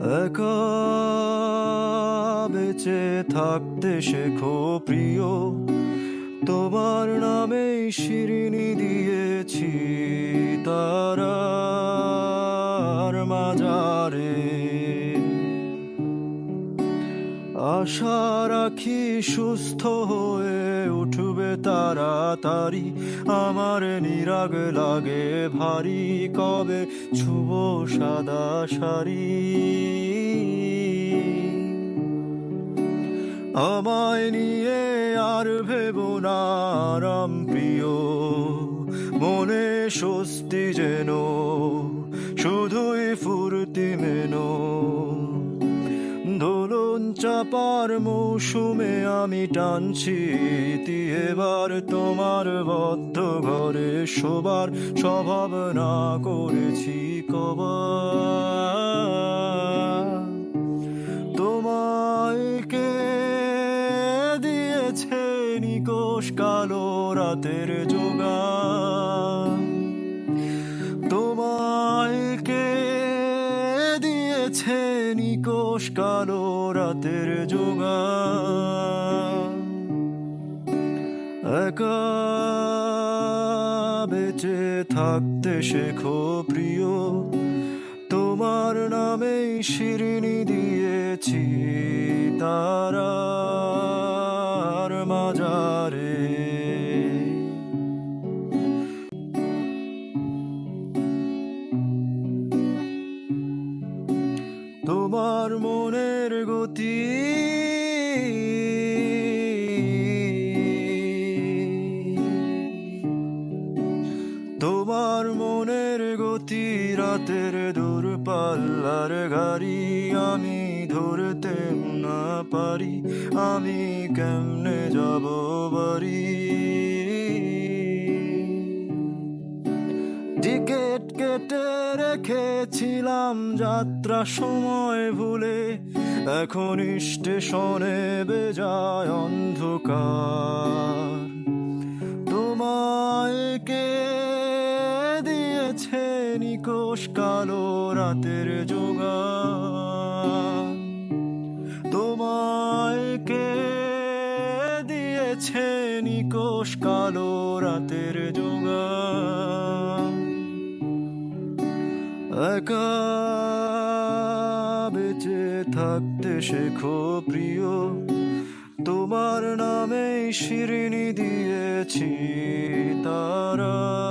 একা বেঁচে থাকতে শেখো প্রিয়। তোমার নামে শিরিনি দিয়েছি তারার মাজারে। আশা রাখি সুস্থ হয়ে উঠবে তাড়াতাড়ি। আমার নিরাগ লাগে ভারী, কবে ছুব সাদা শাড়ি? আমায় নিয়ে আর ভেব না আরাম প্রিয়। মনে স্বস্তি যেন, শুধুই ফুর্তি মেনো। চাপার মৌসুমে আমি টানছি এবার তোমার বদ্ধ ঘরে শোবার স্বভাব না করেছি কবার। তোমায় কে দিয়েছে নিকোষ কালো রাতের যোগান নিকোষ কালো রাতের যোগান একা বেঁচে থাকতে শেখো প্রিয় তোমার নামেই শিরিনি দিয়েছি তারার তোমার মনের গতি। তোমার মনের গতি রাতের দূর পাল্লার গাড়ি, আমি ধরতে না পারি, আমি কেমনে যাব বাড়ি? রেখেছিলাম যাত্রা সময় ভুলে। এখন স্টেশনে বেজায় অন্ধকার। তোমায় কে দিয়েছে নিকোষ কালো রাতের যোগান তোমায় কে দিয়েছে নিকোষ কালো রাতের যোগান একা বেঁচে থাকতে শেখো প্রিয়। তোমার নামেই শিরিনি দিয়েছি মাজারে